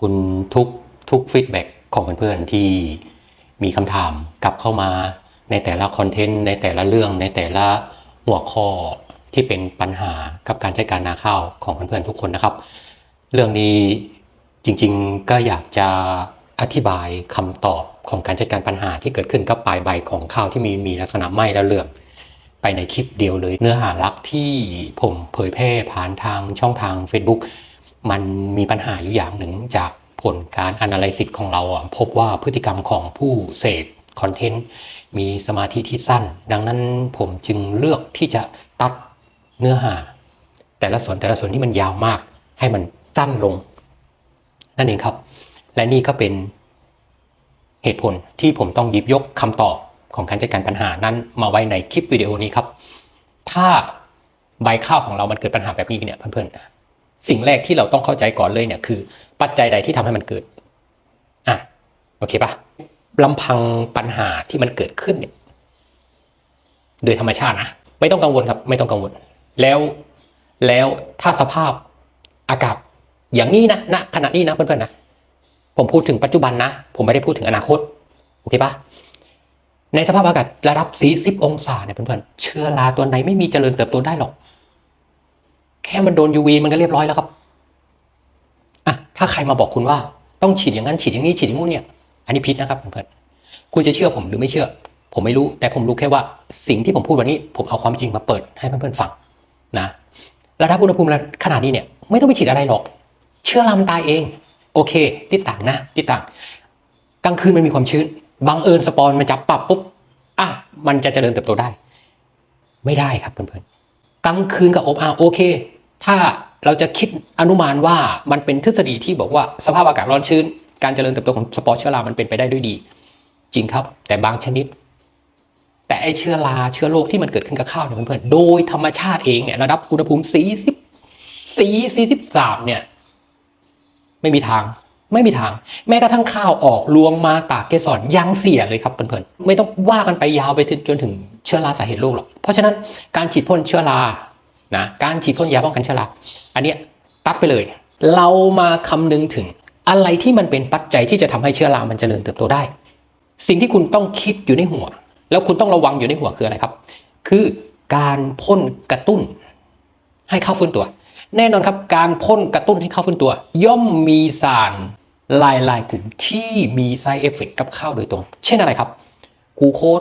คุณทุกทุกฟีดแบ็กของเพื่อนๆที่มีคำถามกลับเข้ามาในแต่ละคอนเทนต์ในแต่ละเรื่องในแต่ละหัวข้อที่เป็นปัญหากับการจัดการนาข้าวของเพื่อนๆทุกคนนะครับ เรื่องนี้จริงๆก็อยากจะอธิบายคำตอบของการจัดการปัญหาที่เกิดขึ้นกับปลายใบของข้าวที่มีมีลักษณะไหม้และเหลืองไปในคลิปเดียวเลย เนื้อหาหลักที่ผมเผยแพร่ผ่านทางช่องทาง Facebook มันมีปัญหาอยู่อย่างหนึ่งจากผลการ Analysis ของเราพบว่าพฤติกรรมของผู้เสพคอนเทนต์มีสมาธิที่สั้น ดังนั้นผมจึงเลือกที่จะตัดเนื้อหา แต่ละส่วนแต่ละส่วนที่มันยาวมาก ให้มันสั้นลง นั่นเองครับ และนี่ก็เป็นเหตุผลที่ผมต้องหยิบยกคำตอบของการจัดการปัญหานั้นมาไว้ในคลิปวิดีโอนี้ครับ ถ้าใบข้าวของเรามันเกิดปัญหาแบบนี้เนี่ยเพื่อนๆ สิ่งแรกที่เราต้องเข้าใจก่อนเลยเนี่ยคือ ปัจจัยใดที่ทำให้มันเกิดอะโอเคปะลำพังปัญหาที่มันเกิดขึ้นเนี่ยโดยธรรมชาตินะไม่ต้องกังวลครับ ไม่ต้องกังวล แล้วแล้วถ้าสภาพอากาศอย่างนี้นะณขณะนี้นะเพื่อนๆนะผมพูดถึงปัจจุบันนะ ผมไม่ได้พูดถึงอนาคตโอเคปะในสภาพอากาศระดับ 40 องศาเนี่ยเพื่อนๆเชื้อราตัวไหนไม่มีเจริญเติบโตได้หรอก แค่มันโดน UV มันก็เรียบร้อยแล้วครับอะถ้าใครมาบอกคุณว่าต้องฉีดอย่างนั้นฉีดอย่างนี้ฉีดอย่างนู้นเนี่ย อันนี้พิษนะครับเพื่อนคุณจะเชื่อผมหรือไม่เชื่อ ผมไม่รู้แต่ผมรู้แค่ว่าสิ่งที่ผมพูดวันนี้ ผมเอาความจริงมาเปิดให้เพื่อนๆฟังนะระดับอุณหภูมิขนาดนี้เนี่ยไม่ต้องไปฉีดอะไรหรอก เชื้อรามันตายเอง โอเคที่ต่างนะที่ต่างกลางคืนมันมีความชื้นบังเอิญสปอนมันจับปรับปุ๊บอะมันจะเจริญเติบโตได้ ไม่ได้ครับเพื่อนๆกลางคืนกับอบอ้าวโอเค ถ้าเราจะคิดอนุมานว่ามันเป็นทฤษฎีที่บอกว่าสภาพอากาศร้อนชื้น การเจริญเติบโตของสปอร์เชื้อรา มันเป็นไปได้ด้วยดี จริงครับ แต่บางชนิด แต่ไอเชื้อราเชื้อโรคที่มันเกิดขึ้นกับข้าวเนี่ยเพื่อนๆโดยธรรมชาติเองเนี่ยระดับอุณหภูมิ40 4 43เนี่ย ไม่มีทาง ไม่มีทาง แม้กระทั่งข้าวออกลวงมาตากเกสรยังเสียเลยครับเพื่อนๆไม่ต้องว่ากันไปยาวไปจนถึงเชื้อราสาเหตุโรคหรอกเพราะฉะนั้นการฉีดพ่นเชื้อรา นะการฉีดพ่นยาป้องกันเชื้อราอันเนี้ยตัดไปเลย เรามาคำนึงถึงอะไรที่มันเป็นปัจจัยที่จะทำให้เชื้อรามันเจริญเติบโตได้ สิ่งที่คุณต้องคิดอยู่ในหัว แล้วคุณต้องระวังอยู่ในหัวคืออะไรครับ คือการพ่นกระตุ้น ให้เข้าฟื้นตัว แน่นอนครับการพ่นกระตุ้นให้เข้าฟื้นตัว ย่อมมีสารลายลายกลุ่มที่มีไซเอฟเฟกกับข้าวโดยตรง เช่นอะไรครับกูโคส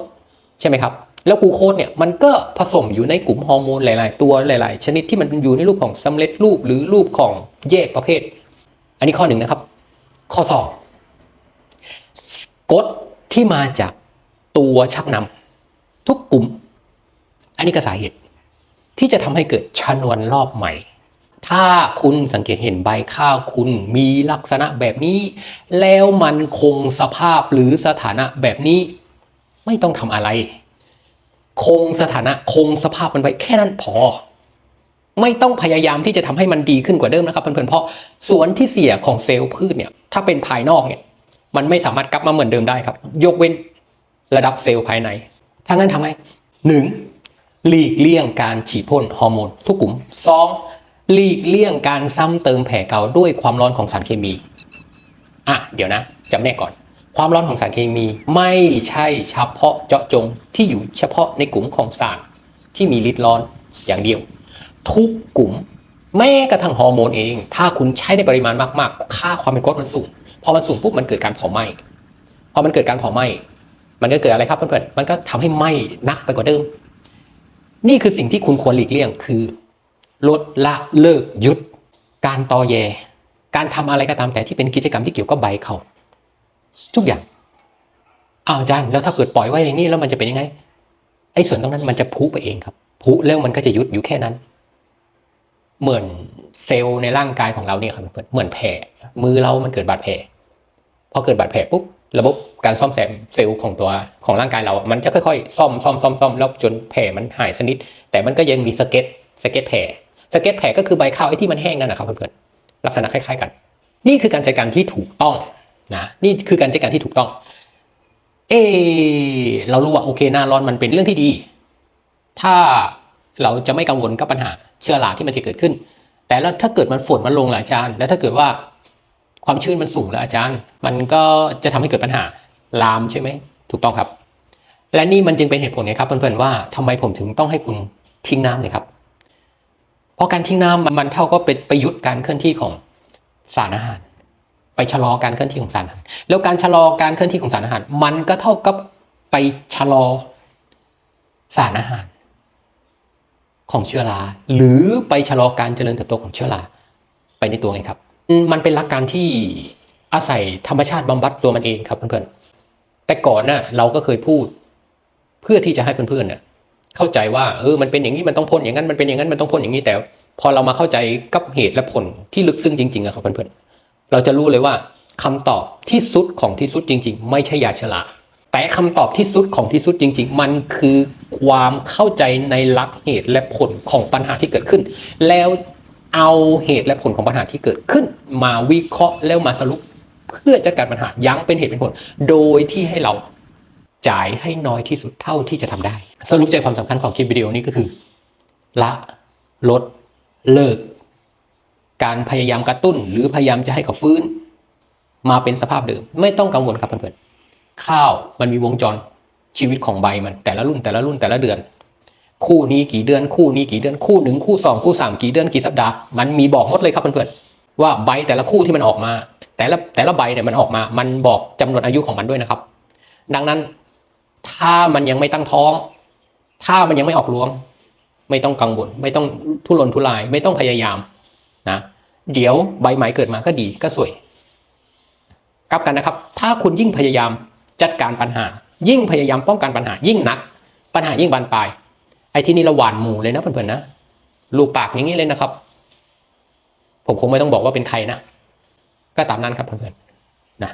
ใช่ไหมครับ แล้วกูโคสเนี่ยมันก็ผสมอยู่ในกลุ่มฮอร์โมนหลาย ๆ ตัวหลาย ๆ ชนิดที่มันอยู่ในรูปของสำเร็จรูปหรือรูปของแยกประเภท อันนี้ข้อหนึ่งนะครับ ข้อสองกรดที่มาจากตัวชักนำทุกกลุ่ม อันนี้ก็สาเหตุ ที่จะทำให้เกิดชนวนรอบใหม่ ถ้าคุณสังเกตเห็นใบข้าวคุณมีลักษณะแบบนี้ แล้วมันคงสภาพหรือสถานะแบบนี้ ไม่ต้องทำอะไร คงสถานะคงสภาพมันไว้แค่นั้นพอ ไม่ต้องพยายามที่จะทำให้มันดีขึ้นกว่าเดิมนะครับเพื่อนๆเพราะส่วนที่เสียของเซลล์พืชเนี่ยถ้าเป็นภายนอกเนี่ยมันไม่สามารถกลับมาเหมือนเดิมได้ครับ ยกเว้นระดับเซลล์ภายในถ้างั้นทำไงหนึ่งหลีกเลี่ยงการฉีดพ่นฮอร์โมนทุกกลุ่มสองหลีกเลี่ยงการซ้ำเติมแผลเก่าด้วยความร้อนของสารเคมี อะ เดี๋ยวนะจำแนกก่อน ความร้อนของสารเคมีไม่ใช่เฉพาะเจาะจงที่อยู่เฉพาะในกลุ่มของสารที่มีฤทธิ์ร้อนอย่างเดียว ทุกกลุ่มแม้กระทั่งฮอร์โมนเอง ถ้าคุณใช้ในปริมาณมากๆ ค่าความเป็นกรดมันสูงพอมันสูงปุ๊บมันเกิดการเผาไหม้พอมันเกิดการเผาไหม้มันก็เกิดอะไรครับเพื่อนๆมันก็ทำให้ไหม้หนักไปกว่าเดิม นี่คือสิ่งที่คุณควรหลีกเลี่ยงคือ ลดละเลิกหยุด การตอแย การทำอะไรก็ตามแต่ที่เป็นกิจกรรมที่เกี่ยวกับใบเขา ทุกอย่างอ้าวอาจารย์แล้วถ้าเกิดปล่อยไว้อย่างนี้แล้วมันจะเป็นยังไง ไอ้ส่วนตรงนั้นมันจะพุไปเองครับพุแล้วมันก็จะยุดอยู่แค่นั้น เหมือนเซลล์ในร่างกายของเราเนี่ยครับเพื่อนเหมือนแผลมือเรามันเกิดบาดแผลพอเกิดบาดแผลปุ๊บระบบการซ่อมแซมเซลล์ของตัวของร่างกายเรา มันจะค่อยๆ ซ่อมซ่อมซ่อมซ่อมแล้วจนแผลมันหายสนิท แต่มันก็ยังมีสเก็ตสเก็ตแผลสเก็ตแผลก็คือใบข้าวไอ้ที่มันแห้งนั่นนะครับเพื่อนๆลักษณะคล้ายๆกัน นี่คือการจัดการที่ถูกต้อง นะนี่คือการจัดการที่ถูกต้อง เอเรารู้ว่าโอเคหน้าร้อนมันเป็นเรื่องที่ดี ถ้าเราจะไม่กังวลกับปัญหาเชื้อราที่มันจะเกิดขึ้น แต่แล้วถ้าเกิดมันฝนมันลงหลาจานแล้วถ้าเกิดว่าความชื้นมันสูงแล้วอาจารย์ มันก็จะทำให้เกิดปัญหาลามใช่ไหมถูกต้องครับ และนี่มันจึงเป็นเหตุผลไงครับเพื่อนๆว่าทำไมผมถึงต้องให้คุณทิ้งน้ำเลยครับ เพราะการทิ้งน้ำมันมันเท่าก็เป็นประยุทธ์การเคลื่อนที่ของสารอาหาร ไปชะลอการเคลื่อนที่ของสารอาหารแล้วการชะลอการเคลื่อนที่ของสารอาหาร มันก็เท่ากับไปชะลอสารอาหาร ของเชื้อราหรือไปชะลอการเจริญเติบโตของเชื้อราไปในตัวไงครับ มันเป็นหลักการที่อาศัยธรรมชาติบำบัดตัวมันเองครับเพื่อนๆแต่ก่อนน่ะเราก็เคยพูด เพื่อที่จะให้เพื่อนๆเนี่ยเข้าใจว่าเออมันเป็นอย่างนี้มันต้องพ่นอย่างนั้นมันเป็นอย่างนั้นมันต้องพ่นอย่างนี้แต่ พอเรามาเข้าใจกับเหตุและผลที่ลึกซึ้งจริงๆอะครับเพื่อนๆ เราจะรู้เลยว่าคำตอบที่สุดของที่สุดจริง ๆ ไม่ใช่ยาชราแต่คำตอบที่สุดของที่สุดจริง ๆ มันคือความเข้าใจในหลักเหตุและผลของปัญหาที่เกิดขึ้น แล้วเอาเหตุและผลของปัญหาที่เกิดขึ้น มาวิเคราะห์แล้วมาสรุป เพื่อจัดการปัญหายั้งเป็นเหตุเป็นผล โดยที่ให้เราจ่ายให้น้อยที่สุดเท่าที่จะทำได้ สรุปใจความสำคัญของคลิปวิดีโอนี้ก็คือ ละลดเลิก การพยายามกระตุ้น หรือพยายามจะให้เขาฟื้น มาเป็นสภาพเดิม ไม่ต้องกังวลครับเพื่อนๆข้าวมันมีวงจรชีวิตของใบมัน แต่ละรุ่นแต่ละรุ่นแต่ละเดือน คู่นี้กี่เดือน คู่นี้กี่เดือนคู่หนึ่งคู่สองคู่สามกี่เดือนกี่สัปดาห์มันมีบอกหมดเลยครับเพื่อนๆว่าใบแต่ละคู่ที่มันออกมา แต่ละแต่ละใบเนี่ยมันออกมา มันบอกจำนวนอายุของมันด้วยนะครับ ดังนั้น ถ้ามันยังไม่ตั้งท้อง ถ้ามันยังไม่ออกรวง ไม่ต้องกังวล ไม่ต้องทุรนทุราย ไม่ต้องพยายาม นะเดี๋ยวใบไม้เกิดมาก็ดีก็สวยกลับกันนะครับ ถ้าคุณยิ่งพยายามจัดการปัญหา ยิ่งพยายามป้องกันปัญหา ยิ่งหนัก ปัญหายิ่งบานปลายไอ้ที่นี่ระหว่านหมู่เลยนะเพื่อนๆนะลูกปากอย่างนี้เลยนะครับ ผมคงไม่ต้องบอกว่าเป็นใครนะก็ตามนั้นครับเพื่อนๆนะ